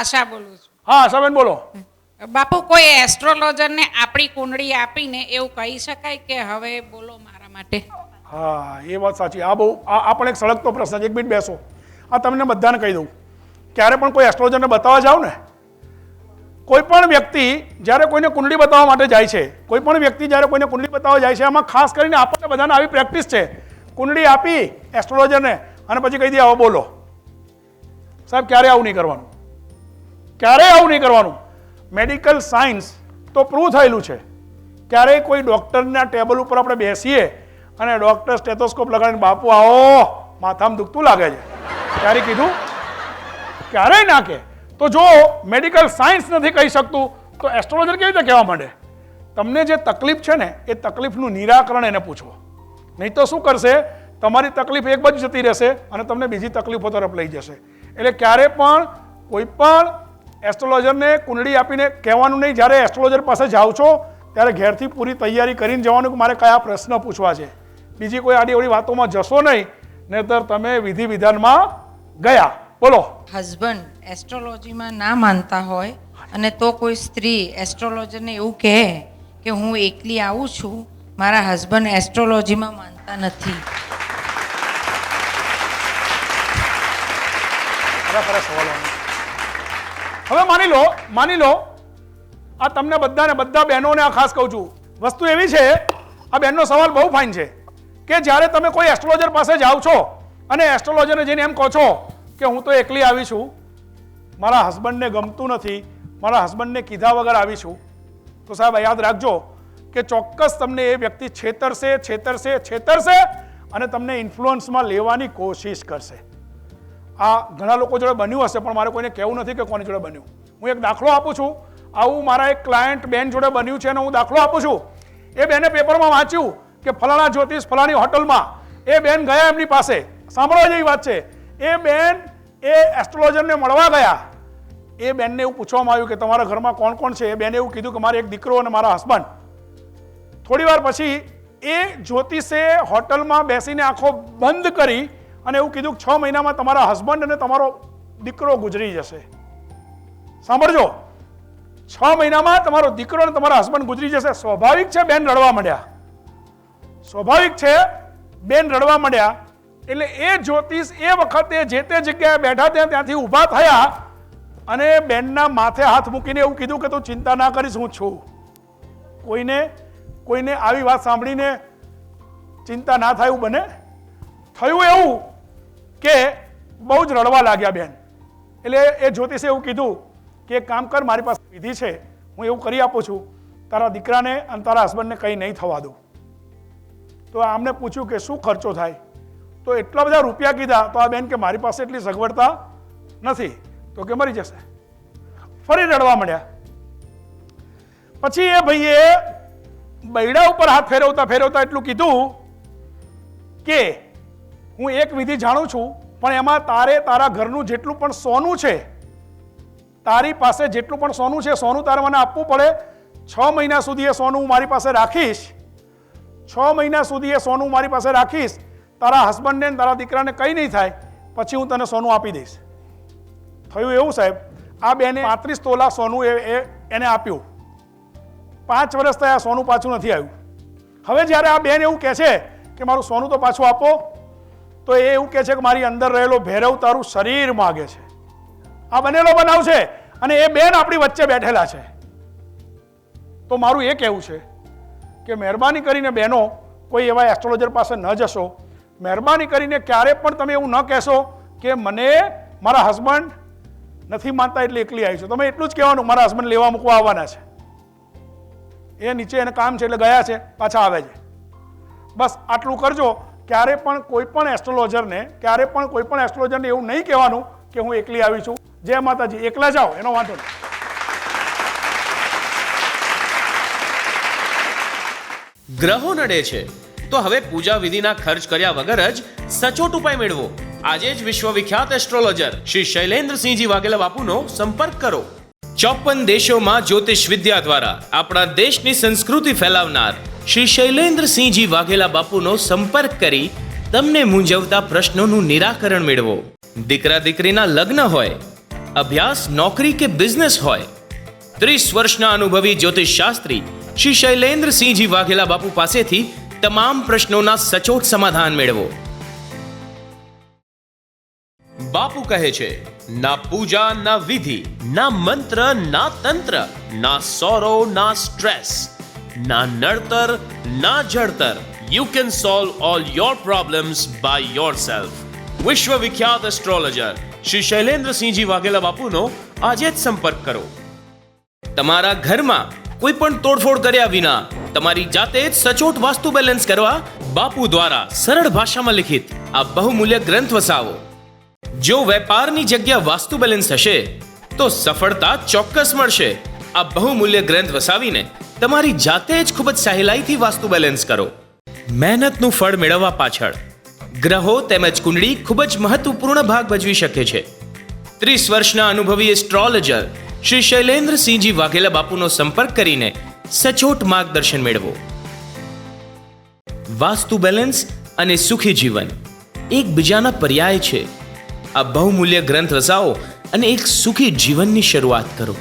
આશા બોલું છું. હા આશાબેન બોલો. બાપુ કોઈ એસ્ટ્રોલોજરને આપણી કુંડળી આપીને એવું કહી શકાય કે હવે બોલો મારા માટે? હા એ વાત સાચી. આ બહુ આ આ પણ એક સળગતો પ્રશ્ન છે એક મિનિટ બેસો. આ તમને બધાને કહી દઉં. ક્યારે પણ કોઈ એસ્ટ્રોલોજરને બતાવવા જાઓ ને કોઈ પણ વ્યક્તિ જ્યારે કોઈને કુંડળી બતાવવા માટે જાય છે કોઈ પણ વ્યક્તિ જ્યારે કોઈને કુંડળી બતાવવા જાય છે આમાં ખાસ કરીને આપણને બધાને આવી પ્રેક્ટિસ છે. કુંડળી આપી એસ્ટ્રોલોજરને અને પછી કહી દે આવો બોલો. સાહેબ ક્યારે આવું નહીં કરવાનું? ક્યારેય આવું નહીં કરવાનું. મેડિકલ સાયન્સ તો પ્રૂવ થયેલું છે. ક્યારેય કોઈ ડૉક્ટરના ટેબલ ઉપર આપણે બેસીએ અને ડૉક્ટર સ્ટેથોસ્કોપ લગાડીને, બાપુ, આવો. માથામાં દુખતું લાગે છે. ક્યારે કીધું? ક્યારેય ના કે. તો જો મેડિકલ સાયન્સ નથી કહી શકતું, તો એસ્ટ્રોલોજર કેવી રીતે કહેવા માંડે? તમને જે તકલીફ છે ને, એ તકલીફનું નિરાકરણ એને પૂછો નહીં તો શું કરશે? તમારી તકલીફ એક બાજુ જતી રહેશે અને તમને બીજી તકલીફો તરફ લઈ જશે. એટલે ક્યારે પણ કોઈ પણ એસ્ટ્રોલોજરને કુંડળી આપીને કહેવાનું નહીં જ્યારે એસ્ટ્રોલોજર પાસે જાઓ છો ત્યારે ઘેરથી પૂરી તૈયારી કરીને જવાનું કે મારે કયા પ્રશ્ન પૂછવા છે. બીજી કોઈ આડી અવળી વાતોમાં જશો નહીં નહીતર તમે વિધિ વિધાનમાં ગયા. બોલો. હસબન્ડ એસ્ટ્રોલોજીમાં ના માનતા હોય અને તો કોઈ સ્ત્રી એસ્ટ્રોલોજરને એવું કહે કે હું એકલી આવું છું મારા હસબન્ડ એસ્ટ્રોલોજીમાં માનતા નથી. બરાબર સવાલો. હવે માની લો માની લો, આ તમને બધાને, બધા બહેનોને આ ખાસ કહું છું. વસ્તુ એવી છે, આ બહેનનો સવાલ બહુ ફાઇન છે, કે જ્યારે તમે કોઈ એસ્ટ્રોલોજર પાસે જાઓ છો, અને એસ્ટ્રોલોજરને જઈને એમ કહો છો કે હું તો એકલી આવી છું, મારા હસબન્ડને ગમતું નથી, મારા હસબન્ડને કીધા વગર આવી છું, તો સાહેબ યાદ રાખજો કે ચોક્કસ તમને એ વ્યક્તિ છેતરશે છેતરશે છેતરશે, અને તમને ઇન્ફ્લુઅન્સમાં લેવાની કોશિશ કરશે. આ ઘણા લોકો જોડે બન્યું હશે, પણ મારે કોઈને કહેવું નથી કે કોની જોડે બન્યું. હું એક દાખલો આપું છું. આવું મારા એક ક્લાયન્ટ બેન જોડે બન્યું છે અને હું દાખલો આપું છું. એ બેને પેપરમાં વાંચ્યું કે ફલાણા જ્યોતિષ ફલાણી હોટલમાં એ બેન ગયા એમની પાસે. સાંભળવા જેવી વાત છે. એ બેન એ એસ્ટ્રોલોજરને મળવા ગયા. એ બેનને એવું પૂછવામાં આવ્યું કે તમારા ઘરમાં કોણ કોણ છે? એ બેને એવું કીધું કે મારે એક દીકરો અને મારા હસબન્ડ થોડી વાર પછી એ જ્યોતિષે હોટલમાં બેસીને આંખો બંધ કરી અને એવું કીધું છ મહિનામાં તમારા હસબન્ડ અને તમારો દીકરો ગુજરી જશે. સાંભળજો. છ મહિનામાં તમારો દીકરો અને તમારા હસબન્ડ ગુજરી જશે. સ્વાભાવિક છે બેન રડવા માંડ્યા. સ્વાભાવિક છે બેન રડવા માંડ્યા. એટલે એ જ્યોતિષ એ વખતે જે તે જગ્યાએ બેઠા ત્યાં ત્યાંથી ઊભા થયા અને બેનના માથે હાથ મૂકીને એવું કીધું કે તું ચિંતા ના કરીશ, હું છું. કોઈને કોઈને આવી વાત સાંભળીને ચિંતા ના થાય એવું બને? થયું એવું. કે બહુ જ રડવા લાગ્યા બેન. એટલે એ જ્યોતિષે એવું કીધું કે એક કામ કર, મારી પાસે વિધિ છે, હું એવું કરી આપું છું. તારા દીકરાને અને તારા હસબન્ડને કંઈ નહીં થવા દઉં. તો આમને પૂછ્યું કે શું ખર્ચો થાય? તો એટલા બધા રૂપિયા કીધા, તો આ બેન કે મારી પાસે એટલી સગવડતા નથી. તો કે મરી જશે. ફરી રડવા મળ્યા પછી એ ભાઈએ બૈડા ઉપર હાથ ફેરવતા ફેરવતા એટલું કીધું કે હું એક વિધિ જાણું છું, પણ એમાં તારે તારા ઘરનું જેટલું પણ સોનું છે, તારી પાસે જેટલું પણ સોનું છે, સોનું તારે મને આપવું પડે. છ મહિના સુધી એ સોનું મારી પાસે રાખીશ. છ મહિના સુધી એ સોનું મારી પાસે રાખીશ. તારા હસબન્ડને તારા દીકરાને કંઈ નહીં થાય. પછી હું તને સોનું આપી દઈશ. થયું એવું, સાહેબ? આ બેને પાંત્રીસ તોલા સોનું એ- એને આપ્યું. પાંચ વર્ષ થયા સોનું પાછું નથી આવ્યું. હવે જ્યારે આ બેન એવું કહે છે કે મારું સોનું તો પાછું આપો તો એ એવું કહે છે કે મારી અંદર રહેલો ભૈરવ તારું શરીર માગે છે. આ બનેલો બનાવ છે અને એ બેન આપણી વચ્ચે બેઠેલા છે. તો મારું એ કહેવું છે કે મહેરબાની કરીને બહેનો કોઈ એવા એસ્ટ્રોલોજર પાસે ન જશો. મહેરબાની કરીને ક્યારે પણ તમે એવું ન કહેશો કે મને મારા હસબન્ડ નથી માનતા એટલે એકલી આવી છું. તમે એટલું જ કહેવાનું, મારા હસબન્ડ લેવા મૂકવા આવવાના છે. એ નીચે એને કામ છે એટલે ગયા છે, પાછા આવે છે. બસ આટલું કરજો. ક્યારે પણ કોઈ પણ એસ્ટ્રોલોજરને, ક્યારે પણ કોઈ પણ એસ્ટ્રોલોજરને એવું નહીં કહેવાનું કે હું એકલી આવી છું. જય માતાજી, એકલા જાઓ, એનો વાંધો નહીં. ગ્રહો નડે છે. તો હવે પૂજા વિધિના ખર્ચ કર્યા વગર જ સચોટ ઉપાય મેળવો. આજે જ વિશ્વવિખ્યાત એસ્ટ્રોલોજર શ્રી શૈલેન્દ્રસિંહજી વાઘેલા બાપુનો સંપર્ક કરો. ચોપન દેશોમાં જ્યોતિષ વિદ્યા દ્વારા આપણા દેશની સંસ્કૃતિ ફેલાવનાર શ્રી શૈલેન્દ્રસિંહજી વાઘેલા બાપુનો સંપર્ક કરી તમને મૂંઝવતા પ્રશ્નોનું નિરાકરણ મેળવો. દીકરા દીકરીના લગ્ન હોય, અભ્યાસ, નોકરી કે બિઝનેસ હોય, ત્રીસ વર્ષના અનુભવી જ્યોતિષ શાસ્ત્રી શ્રી શૈલેન્દ્રસિંહજી વાઘેલા બાપુ પાસેથી તમામ પ્રશ્નોના સચોટ સમાધાન મેળવો. બાપુ કહે છે, ના પૂજા, ના વિધિ, ના મંત્ર, ના તંત્ર, ના સોરો ના સ્ટ્રેસ ના નડતર ના જડતર you can solve all your problems by yourself વિશ્વ વિખ્યાત એસ્ટ્રોલોજર શ્રી શૈલેન્દ્રસિંહજી વાઘેલા બાપુનો આજે જ સંપર્ક કરો તમારા ઘરમાં કોઈ પણ તોડફોડ કર્યા વિના તમારી જાતે જ સચોટ વાસ્તુ બેલેન્સ કરવા બાપુ દ્વારા સરળ ભાષામાં લિખિત આ બહુમૂલ્ય ગ્રંથ વસાવો. જો વેપારની જગ્યા વાસ્તુ બેલેન્સ હશે, તો સફળતા ચોક્કસ મળશે. આ બહુમૂલ્ય ગ્રંથ વસાવીને તમારી જાતે જ ખૂબ જ સહેલાઈથી વાસ્તુ બેલેન્સ કરો. મહેનતનું ફળ મેળવવા પાછળ, ગ્રહો તેમજ કુંડળી ખૂબ જ મહત્વપૂર્ણ ભાગ ભજવી શકે છે. ત્રીસ વર્ષના અનુભવી એસ્ટ્રોલોજર શ્રી શૈલેન્દ્રસિંહજી વાઘેલા બાપુનો સંપર્ક કરીને સચોટ માર્ગદર્શન મેળવો. વાસ્તુ બેલેન્સ અને સુખી જીવન એકબીજાના પર્યાય છે. આ બહુમૂલ્ય ગ્રંથ રસાઓ અને એક સુખી જીવનની શરૂઆત કરો.